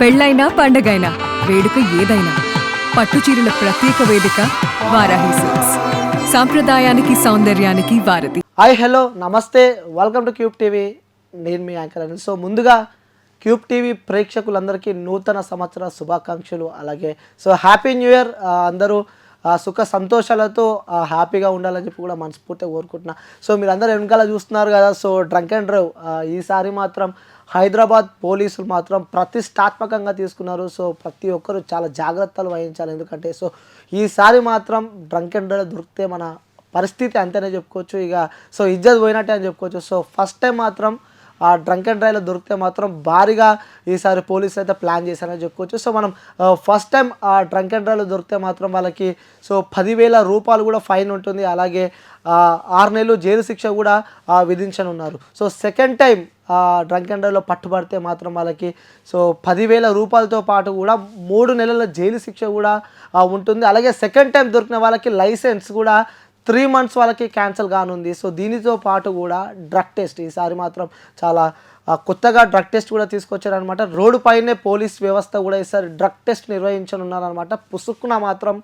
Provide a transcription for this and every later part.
పెళ్ళైనా పండగైనా వేడుక ఏదైనా పట్టు చీరల ప్రత్యేక వేదిక వారాహి సిల్క్స్. సాంప్రదాయానికి సౌందర్యానికి వారధి. హాయ్ హలో నమస్తే వెల్కమ్ టు క్యూబ్ టీవీ. నేను మీ యాంకర్ అని సో ముందుగా క్యూబ్ టీవీ ప్రేక్షకులందరికీ నూతన సంవత్సర శుభాకాంక్షలు అలాగే సో హ్యాపీ న్యూ ఇయర్ అందరూ. ఆ, సుఖ సంతోషాలతో ఆ, హ్యాపీగా ఉండాలని చెప్పి కూడా మనస్ఫూర్తిగా కోరుకుంటున్నా. సో మీరు అందరూ వెనకాల చూస్తున్నారు కదా సో డ్రంక్ అండ్ డ్రైవ్. ఈసారి మాత్రం హైదరాబాద్ పోలీసులు మాత్రం ప్రతిష్టాత్మకంగా తీసుకున్నారు. సో ప్రతి ఒక్కరు చాలా జాగ్రత్తలు వహించాలి. ఎందుకంటే సో ఈసారి మాత్రం డ్రంక్ అండ్ డ్రైవ్ దొరికితే మన పరిస్థితి అంతేనే చెప్పుకోవచ్చు. ఇక సో ఇజ్జత్ పోయినట్టే అని చెప్పుకోవచ్చు. సో ఫస్ట్ టైం మాత్రం ఆ డ్రంక్ అండ్ డ్రైవ్లో దొరికితే మాత్రం భారీగా ఈసారి పోలీసులు అయితే ప్లాన్ చేశారని చెప్పుకోవచ్చు. సో మనం ఫస్ట్ టైం ఆ డ్రంక్ అండ్ డ్రైవ్లో దొరికితే మాత్రం వాళ్ళకి సో పదివేల రూపాయలు కూడా ఫైన్ ఉంటుంది. అలాగే ఆరు నెలలు జైలు శిక్ష కూడా విధించని విధించనున్నారు. So second time drunk and డ్రైవ్లో పట్టుబడితే మాత్రం వాళ్ళకి సో పదివేల రూపాయలతో పాటు కూడా మూడు నెలల జైలు శిక్ష కూడా ఉంటుంది. అలాగే సెకండ్ టైం దొరికిన వాళ్ళకి లైసెన్స్ కూడా త్రీ మంత్స్ వాళ్ళకి క్యాన్సిల్ కానుంది. సో దీనితో పాటు కూడా డ్రగ్ టెస్ట్ ఈసారి మాత్రం చాలా కొత్తగా డ్రగ్ టెస్ట్ కూడా తీసుకొచ్చారనమాట రోడ్డు పైనే పోలీస్ వ్యవస్థ కూడా ఈసారి డ్రగ్ టెస్ట్ నిర్వహించనున్నారనమాట పుసుక్కున మాత్రం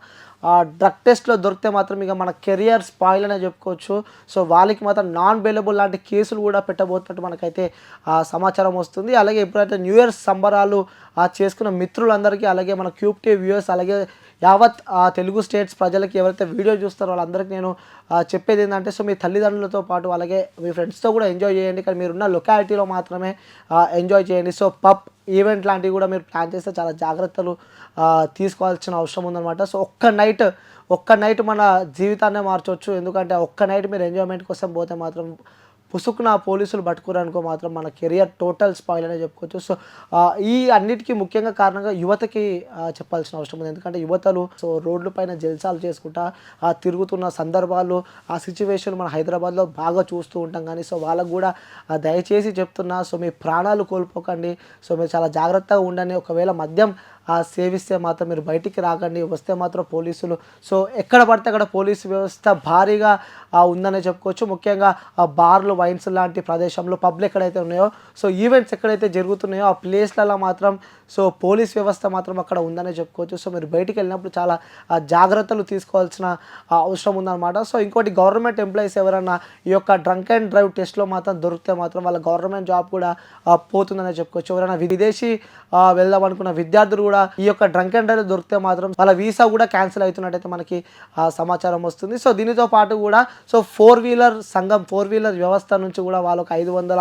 ఆ డ్రగ్ టెస్ట్లో దొరికితే మాత్రం ఇక మన కెరియర్ స్పాయిల్ అనే చెప్పుకోవచ్చు. సో వాళ్ళకి మాత్రం నాన్ బెయిలబుల్ లాంటి కేసులు కూడా పెట్టబోతున్నట్టు మనకైతే ఆ, సమాచారం వస్తుంది. అలాగే ఎప్పుడైతే న్యూ ఇయర్ సంబరాలు ఆ, చేసుకున్న మిత్రులందరికీ అలాగే మన క్యూబ్ టీ వ్యూయర్స్ అలాగే యావత్ ఆ తెలుగు స్టేట్స్ ప్రజలకి ఎవరైతే వీడియో చూస్తారో వాళ్ళందరికీ నేను చెప్పేది ఏంటంటే సో మీ తల్లిదండ్రులతో పాటు అలాగే మీ ఫ్రెండ్స్తో కూడా ఎంజాయ్ చేయండి. కానీ మీరున్న లొకాలిటీలో మాత్రమే ఎంజాయ్ చేయండి. సో పబ్ ఈవెంట్ లాంటివి కూడా మీరు ప్లాన్ చేస్తే చాలా జాగ్రత్తలు తీసుకోవాల్సిన అవసరం ఉందన్నమాట. సో ఒక్క నైట్ ఒక్క నైట్ మన జీవితాన్నే మార్చవచ్చు ఎందుకంటే ఒక్క నైట్ మీరు ఎంజాయ్మెంట్ కోసం పోతే మాత్రం పుసుకున పోలీసులు పట్టుకురనుకో మాత్రం మన కెరియర్ టోటల్ స్పాయిల్ అనే చెప్పుకోవచ్చు. సో ఈ అన్నిటికీ ముఖ్యంగా కారణంగా యువతకి చెప్పాల్సిన అవసరం ఉంది. ఎందుకంటే యువతలు సో రోడ్ల పైన జల్సాలు చేసుకుంటా ఆ, తిరుగుతున్న సందర్భాలు ఆ సిచ్యువేషన్ మన హైదరాబాద్లో బాగా చూస్తూ ఉంటాం కానీ సో వాళ్ళకు కూడా దయచేసి చెప్తున్నా సో మీ ప్రాణాలు కోల్పోకండి. సో మీరు చాలా జాగ్రత్తగా ఉండండి. ఒకవేళ మద్యం ఆ, సేవిస్తే మాత్రం మీరు బయటికి రాకండి. వస్తే మాత్రం పోలీసులు సో ఎక్కడ పడితే అక్కడ పోలీసు వ్యవస్థ భారీగా ఉందనే చెప్పుకోవచ్చు. ముఖ్యంగా బార్లు వైన్స్ లాంటి ప్రదేశంలో పబ్లు ఎక్కడైతే ఉన్నాయో సో ఈవెంట్స్ ఎక్కడైతే జరుగుతున్నాయో ఆ ప్లేస్లలో మాత్రం సో పోలీస్ వ్యవస్థ మాత్రం అక్కడ ఉందనే చెప్పుకోవచ్చు. సో మీరు బయటికి వెళ్ళినప్పుడు చాలా జాగ్రత్తలు తీసుకోవాల్సిన అవసరం ఉందన్నమాట. సో ఇంకోటి గవర్నమెంట్ ఎంప్లాయీస్ ఎవరైనా ఈ యొక్క డ్రంక్ అండ్ డ్రైవ్ టెస్ట్లో మాత్రం దొరికితే మాత్రం వాళ్ళ గవర్నమెంట్ జాబ్ కూడా పోతుందనే చెప్పుకోవచ్చు. ఎవరైనా విదేశీ వెళ్దాం అనుకున్న విద్యార్థులు కూడా ఈ యొక్క డ్రంక్ అండ్ డ్రైవ్ దొరికితే మాత్రం వాళ్ళ వీసా కూడా క్యాన్సిల్ అవుతున్నట్టయితే మనకి ఆ, సమాచారం వస్తుంది. సో దీనితో పాటు కూడా సో ఫోర్ వీలర్ సంఘం ఫోర్ వీలర్ వ్యవస్థ నుంచి కూడా వాళ్ళకి ఐదు వందల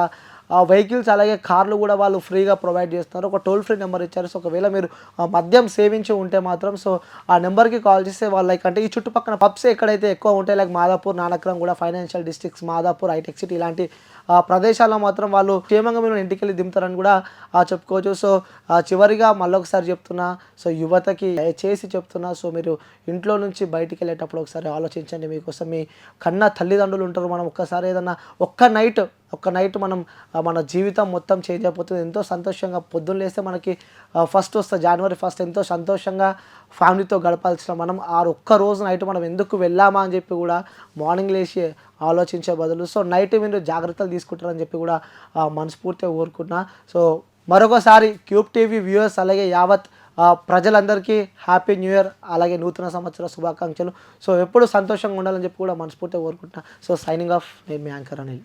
వెహికల్స్ అలాగే కార్లు కూడా వాళ్ళు ఫ్రీగా ప్రొవైడ్ చేస్తున్నారు ఒక టోల్ ఫ్రీ నెంబర్ ఇచ్చారు. సో ఒకవేళ మీరు మద్యం సేవించి ఉంటే మాత్రం సో ఆ నెంబర్కి కాల్ చేస్తే వాళ్ళు లైక్ అంటే ఈ చుట్టుపక్కల పబ్స్ ఎక్కడైతే ఎక్కువ ఉంటాయి లైక్ మాదాపూర్ నానక్రం కూడా financial districts Madhapur Hitech City ఇలాంటి ప్రదేశాల్లో మాత్రం వాళ్ళు క్షేమంగా మీరు ఇంటికి వెళ్ళి దింపుతారని కూడా ఆ, చెప్పుకోవచ్చు. సో చివరిగా మళ్ళొకసారి చెప్తున్నా సో యువతకి చేసి చెప్తున్నా సో మీరు ఇంట్లో నుంచి బయటికి వెళ్ళేటప్పుడు ఒకసారి ఆలోచించండి. మీకోసం మీ కన్న తల్లిదండ్రులు ఉంటారు. మనం ఒక్కసారి ఏదన్నా ఒక్క నైట్ ఒక్క నైట్ మనం మన జీవితం మొత్తం చేంజ్ అయిపోతుంది. ఎంతో సంతోషంగా పొద్దున్న లేస్తే మనకి ఫస్ట్ వస్తుంది జనవరి ఫస్ట్ ఎంతో సంతోషంగా ఫ్యామిలీతో గడపాల్సిన మనం ఆ ఒక్క రోజు నైట్ మనం ఎందుకు వెళ్ళామా అని చెప్పి కూడా మార్నింగ్ లేచి ఆలోచించే బదులు. సో నైట్ మీరు జాగ్రత్తలు తీసుకుంటారని చెప్పి కూడా మనస్ఫూర్తిగా కోరుకుంటున్నా. సో మరొకసారి క్యూబ్ టీవీ వ్యూవర్స్ అలాగే యావత్ ప్రజలందరికీ హ్యాపీ న్యూ ఇయర్ అలాగే నూతన సంవత్సర శుభాకాంక్షలు. సో ఎప్పుడు సంతోషంగా ఉండాలని చెప్పి కూడా మనస్ఫూర్తిగా కోరుకుంటున్నా. సో సైనింగ్ ఆఫ్ నేను మీ యాంకర్ అనిల్.